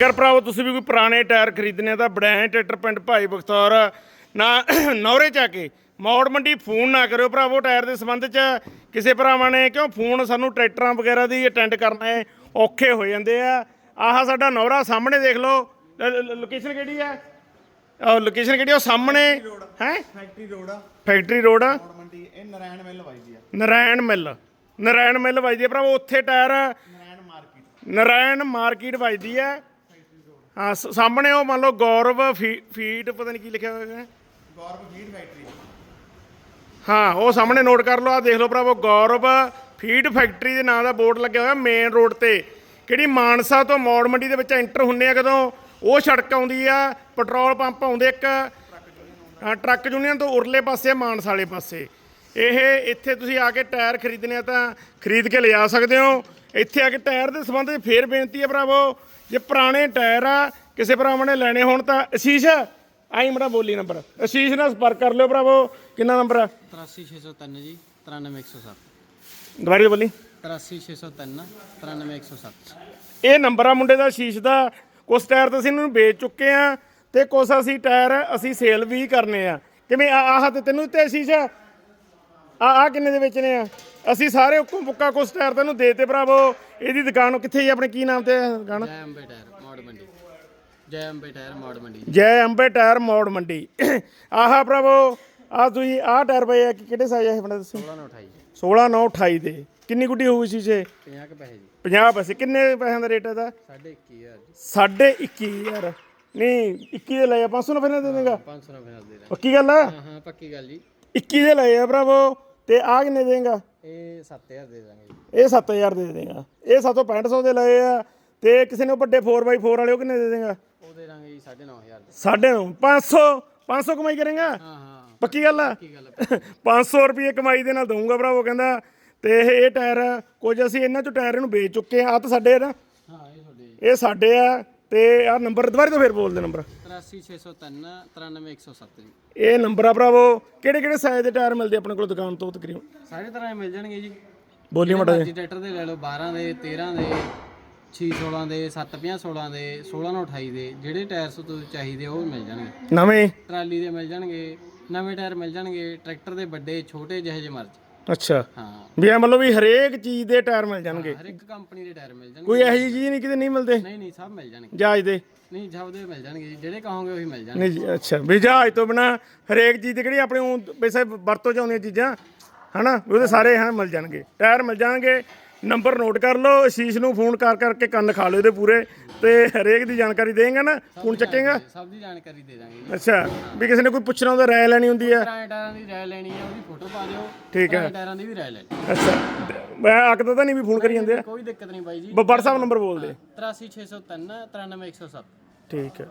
ਅਗਰ ਭਰਾਵੋ ਤੁਸੀਂ ਵੀ ਕੋਈ ਪੁਰਾਣੇ ਟਾਇਰ ਖਰੀਦਣੇ ਆ ਤਾਂ ਬੜੈਂ ਟਰੈਕਟਰ ਪਿੰਡ ਭਾਈ ਬਖਤੌਰ। ਨਾ ਨੌਰੇ ਚ ਆ ਕੇ ਮੌੜ ਮੰਡੀ ਫੋਨ ਨਾ ਕਰਿਓ ਭਰਾਵੋ ਟਾਇਰ ਦੇ ਸੰਬੰਧ ਚ। ਕਿਸੇ ਭਰਾਵਾਂ ਨੇ ਕਿਉਂ ਫੋਨ ਸਾਨੂੰ ਟਰੈਕਟਰਾਂ ਵਗੈਰਾ ਦੀ ਅਟੈਂਡ ਕਰਨਾ ਔਖੇ ਹੋ ਜਾਂਦੇ ਆ। ਆਹ ਸਾਡਾ ਨੌਰਾ ਸਾਹਮਣੇ ਦੇਖ ਲਓ। ਲੋਕੇਸ਼ਨ ਕਿਹੜੀ ਆ? ਉਹ ਲੋਕੇਸ਼ਨ ਕਿਹੜੀ ਆ? ਉਹ ਸਾਹਮਣੇ। ਹੈ? ਫੈਕਟਰੀ ਰੋਡ ਆ। ਫੈਕਟਰੀ ਰੋਡ ਆ। ਮੋੜ ਮੰਡੀ ਇਹ ਨਾਰਾਇਣ ਮਿਲ ਵਜਦੀ ਆ। ਨਰਾਇਣ ਮਿੱਲ। ਨਰਾਇਣ ਮਿੱਲ ਵੱਜਦੀ ਹੈ ਭਰਾਵੋ ਉੱਥੇ tyre Narayan market. Narayan market ਵੱਜਦੀ ਹੈ ਹਾਂ ਸ- ਸਾਹਮਣੇ ਉਹ ਮੰਨ ਲਓ ਗੌਰਵ ਫੀ- ਫੀਡ ਪਤਾ ਨਹੀਂ ਕੀ ਲਿਖਿਆ ਹੋਇਆ ਹੈ। Gaurav feed factory. ਹਾਂ ਉਹ ਸਾਹਮਣੇ ਨੋਟ ਕਰ ਲਓ ਆ ਦੇਖ ਲਓ ਭਰਾਵੋ ਗੌਰਵ ਫੀਡ ਫੈਕਟਰੀ ਦੇ ਨਾਂ ਦਾ ਬੋਰਡ ਲੱਗਿਆ ਹੋਇਆ ਮੇਨ ਰੋਡ ਤੇ। ਕਿਹੜੀ ਮਾਨਸਾ ਤੋਂ ਮੌੜ ਮੰਡੀ ਦੇ ਵਿੱਚ ਐਂਟਰ ਹੁੰਨੇ ਆ ਕਦੋਂ? ਉਹ ਸੜਕ ਆਉਂਦੀ ਆ ਪੈਟਰੋਲ ਪੰਪ ਆਉਂਦੇ ਇੱਕ ਹਾਂ, ਟਰੱਕ ਯੂਨੀਅਨ ਤੋਂ ਉਰਲੇ ਪਾਸੇ ਆ, ਮਾਨਸਾ ਵਾਲੇ ਪਾਸੇ। ਇਹ ਇੱਥੇ ਤੁਸੀਂ ਆ ਕੇ ਟਾਇਰ ਖਰੀਦਣੇ ਆ ਤਾਂ ਖਰੀਦ ਕੇ ਲਿਜਾ ਸਕਦੇ ਹੋ। ਇੱਥੇ ਆ ਕੇ ਟਾਇਰ ਦੇ ਸੰਬੰਧ ਵਿੱਚ ਫੇਰ ਬੇਨਤੀ ਹੈ ਭਰਾਵੋ ਜੇ ਪੁਰਾਣੇ ਟਾਇਰ ਆ ਕਿਸੇ ਭਰਾਵਾਂ ਨੇ ਲੈਣੇ ਹੋਣ ਤਾਂ ਅਸ਼ੀਸ਼ ਆਈ ਮੇਰਾ ਬੋਲੀ ਨੰਬਰ। ਅਸ਼ੀਸ਼ ਨਾਲ ਸੰਪਰਕ ਕਰ ਲਿਓ ਭਰਾਵੋ। ਕਿੰਨਾ ਨੰਬਰ ਆ? 83603 ਜੀ 93107 ਦੁਬਾਰਾ ਬੋਲੀ। 83603 93107 ਇਹ ਨੰਬਰ ਆ ਮੁੰਡੇ ਦਾ ਸ਼ੀਸ਼ ਦਾ। ਕੁਛ ਟਾਇਰ ਤਾਂ ਅਸੀਂ ਇਹਨਾਂ ਨੂੰ ਵੇਚ ਚੁੱਕੇ ਆ ਤੇ ਕੁਛ ਅਸੀਂ ਟਾਇਰ ਅਸੀਂ ਸੇਲ ਵੀ ਕਰਨੇ ਆ। ਕਿਵੇਂ ਆ ਆਹ ਤੇ ਤੈਨੂੰ ਤੇ ਸ਼ੀਸ਼ ਆ ਆ ਕਿੰਨੇ ਦੇ ਵੇਚਣੇ ਆ? ਅਸੀਂ ਸਾਰੇ ਉੱਕੋ ਮੁੱਕਾ ਕੁਛ ਟਾਇਰ ਤੈਨੂੰ ਦੇਤੇ ਭਰਾਵੋ। ਇਹਦੀ ਦੁਕਾਨ ਕਿੱਥੇ ਜੀ? ਆਪਣੇ ਕੀ ਨਾਮ ਤੇ ਹੈ ਦੁਕਾਨ? ਜੈ ਅੰਬੇ ਟਾਇਰ ਮੋੜ ਮੰਡੀ। ਜੈ ਅੰਬੇ ਟਾਇਰ ਮੋੜ ਮੰਡੀ। ਜੈ ਅੰਬੇ ਟਾਇਰ ਮੋੜ ਮੰਡੀ। ਆਹ ਭਰਾਵੋ ਆ ਤੁਸੀਂ ਆਹ ਟਾਇਰ ਪਏ ਆ ਕਿ ਕਿਹੜੇ ਸਾਈਜ਼ ਆ ਇਹ ਬਣਾ ਦੱਸੋ? 16 28 16 9 28 ਦੇ। ਕਿੰਨੀ ਗੁੱਡੀ ਹੋਊ ਸ਼ੀਸ਼ੇ? 50 ਕੁ ਪੈਸੇ ਜੀ। 50 ਪੈਸੇ। ਕਿੰਨੇ ਪੈਸਿਆਂ ਦਾ ਰੇਟ ਇਹਦਾ? 2.5000 ਜੀ। ਸਾਢੇ 21000 ਨਹੀਂ 21 ਦੇ ਲਏ ਆ 500 ਰੁਪਏ ਨਾਲ ਦੇ ਦੇਗਾ? 500 ਰੁਪਏ ਨਾਲ ਦੇ ਦਾਂਗੇ। ਪੱਕੀ ਗੱਲ ਆ? ਹਾਂ ਹਾਂ ਪੱਕੀ ਗੱਲ ਜੀ। 21 ਦੇ ਲਏ ਆ ਭਰਾਵੋ ਤੇ ਆ ਕਿੰਨੇ ਦੇਗਾ? ਇਹ 7000 ਦੇ ਦਾਂਗੇ ਜੀ। ਇਹ 7000 ਦੇ ਦੇਗਾ। ਇਹ 76500 ਦੇ ਲਏ ਆ ਤੇ ਕਿਸੇ ਨੇ ਉਹ ਵੱਡੇ 4x4 ਵਾਲੇ ਉਹ ਕਿੰਨੇ ਦੇ ਦੇਗਾ? ਉਹ ਦੇ ਦਾਂਗੇ ਜੀ 9500 ਦੇ। ਸਾਢੇ ਨੌ 500 500 ਕਮਾਈ ਕਰੇਗਾ? ਹਾਂ ਹਾਂ ਪੱਕੀ ਗੱਲ ਆ? ਪੱਕੀ ਗੱਲ 500 ਰੁਪਏ ਕਮਾਈ ਦੇ ਨਾਲ ਦਊਂਗਾ ਭਰਾਵੋ ਕਹਿੰਦਾ। ਤੇ ਇਹ ਇਹ ਟਾਇਰ ਕੁਝ ਅਸੀਂ ਇਹਨਾਂ ਚੋਂ ਟਾਇਰ ਇਹਨੂੰ ਵੇਚ ਚੁੱਕੇ ਆ। ਆ ਤਾਂ ਸਾਡੇ ਆ ਨਾ। ਹਾਂ ਇਹ ਤੁਹਾਡੇ ਇਹ ਸਾਡੇ ਆ। ਤੇ ਆ ਨੰਬਰ ਦੁਬਾਰਾ ਤੋਂ ਫੇਰ ਬੋਲ ਦੇ ਨੰਬਰ। 83603 93107 ਜੀ ਇਹ ਨੰਬਰ ਆ ਭਰਾਵੋ ਕਿਹੜੇ ਕਿਹੜੇ ਸਾਈਜ਼ ਦੇ ਟਾਇਰ ਮਿਲਦੇ ਆਪਣੇ ਕੋਲ ਦੁਕਾਨ ਤੋਂ ਤਕਰੀਬਨ? ਸਾਰੇ ਤਰ੍ਹਾਂ ਦੇ ਮਿਲ ਜਾਣਗੇ ਜੀ। ਬੋਲੀ ਮੜਾ ਮਰਜ਼ੀ ਟਰੈਕਟਰ ਦੇ ਲੈ ਲਓ 12 ਦੇ 13 ਦੇ 6 16 ਦੇ 7 50 16 ਦੇ 16 ਨੂੰ 28 ਦੇ ਜਿਹੜੇ ਟਾਇਰ ਸੋ ਤੁਸੀਂ ਚਾਹੀਦੇ ਉਹ ਮਿਲ ਜਾਣਗੇ। ਨਵੇਂ? ਟਰਾਲੀ ਦੇ ਮਿਲ ਜਾਣਗੇ ਨਵੇਂ ਟਾਇਰ ਮਿਲ ਜਾਣਗੇ ਟਰੈਕਟਰ ਦੇ ਵੱਡੇ ਛੋਟੇ ਜਿਹੇ ਜਿਹੇ ਮਰਜ਼ੀ। ਅੱਛਾ। ਹਾਂ। ਵੀ ਇਹ ਮਤਲਬ ਵੀ ਹਰੇਕ ਚੀਜ਼ ਦੇ ਟਾਇਰ ਮਿਲ ਜਾਣਗੇ। ਹਰ ਇੱਕ ਕੰਪਨੀ ਦੇ ਟਾਇਰ ਮਿਲ ਜਾਣਗੇ। ਕੋਈ ਇਹੋ ਜਿਹੀ ਚੀਜ਼ ਨਹੀਂ ਕਿਤੇ ਨਹੀਂ ਮਿਲਦੇ? ਨਹੀਂ ਨਹੀਂ ਸਭ ਮਿਲ ਜਾਣਗੇ। ਜਹਾਜ਼ ਦੇ। ਨਹੀਂ ਸਭ ਦੇ ਮਿਲ ਜਾਣਗੇ ਜੀ। ਜਿਹੜੇ ਕਹੋਗੇ ਉਹੀ ਮਿਲ ਜਾਣਗੇ। ਨਹੀਂ ਜੀ, ਅੱਛਾ। ਵੀ ਜਹਾਜ਼ ਤੋਂ ਬਿਨਾ ਹਰੇਕ ਚੀਜ਼ ਦੀ ਕਿਹੜੀ ਆਪਣੇ ਊਂ ਵੈਸੇ ਵਰਤੋਂ ਚ ਆਉਂਦੀਆਂ ਚੀਜ਼ਾਂ? ਹਨਾ? ਵੀ ਉਹਦੇ ਸਾਰੇ ਹਾਂ ਮਿਲ ਜਾਣਗੇ। ਟਾਇਰ ਮਿਲ ਜਾਣਗੇ। ਨੰਬਰ ਨੋਟ ਕਰ ਲਓ ਅਸ਼ੀਸ਼ ਨੂੰ ਫੋਨ ਕਰ ਕਰਕੇ ਕੰਨ ਖਾ ਲਓ ਇਹਦੇ ਪੂਰੇ ਤੇ ਹਰੇਕ ਦੀ ਜਾਣਕਾਰੀ ਦੇਂਗਾ ਨਾ ਫੋਨ ਚੱਕੇਗਾ? ਸਭ ਦੀ ਜਾਣਕਾਰੀ ਦੇ ਦਾਂਗੇ ਜੀ। ਅੱਛਾ ਵੀ ਕਿਸੇ ਨੇ ਕੋਈ ਪੁੱਛਣਾ ਉਹਦਾ ਰਾਏ ਲੈਣੀ ਹੁੰਦੀ ਆ ਪੁਰਾਣੇ ਟਾਇਰਾਂ ਦੀ ਰਾਇ ਲੈਣੀ ਹੈ ਉਹਦੀ ਫੋਟੋ ਪਾ ਦਿਓ। ਠੀਕ ਹੈ। ਪੁਰਾਣੇ ਟਾਇਰਾਂ ਦੀ ਵੀ ਰਾਇ ਲੈਣੀ ਅੱਛਾ ਮੈਂ ਆਖਦਾ ਤਾਂ ਨਹੀਂ ਵੀ ਫੋਨ ਕਰੀ ਜਾਂਦੇ ਆ? ਕੋਈ ਦਿੱਕਤ ਨਹੀਂ ਬਾਈ ਜੀ। WhatsApp ਨੰਬਰ ਬੋਲ ਦੇ 83603 93107 ਠੀਕ ਹੈ।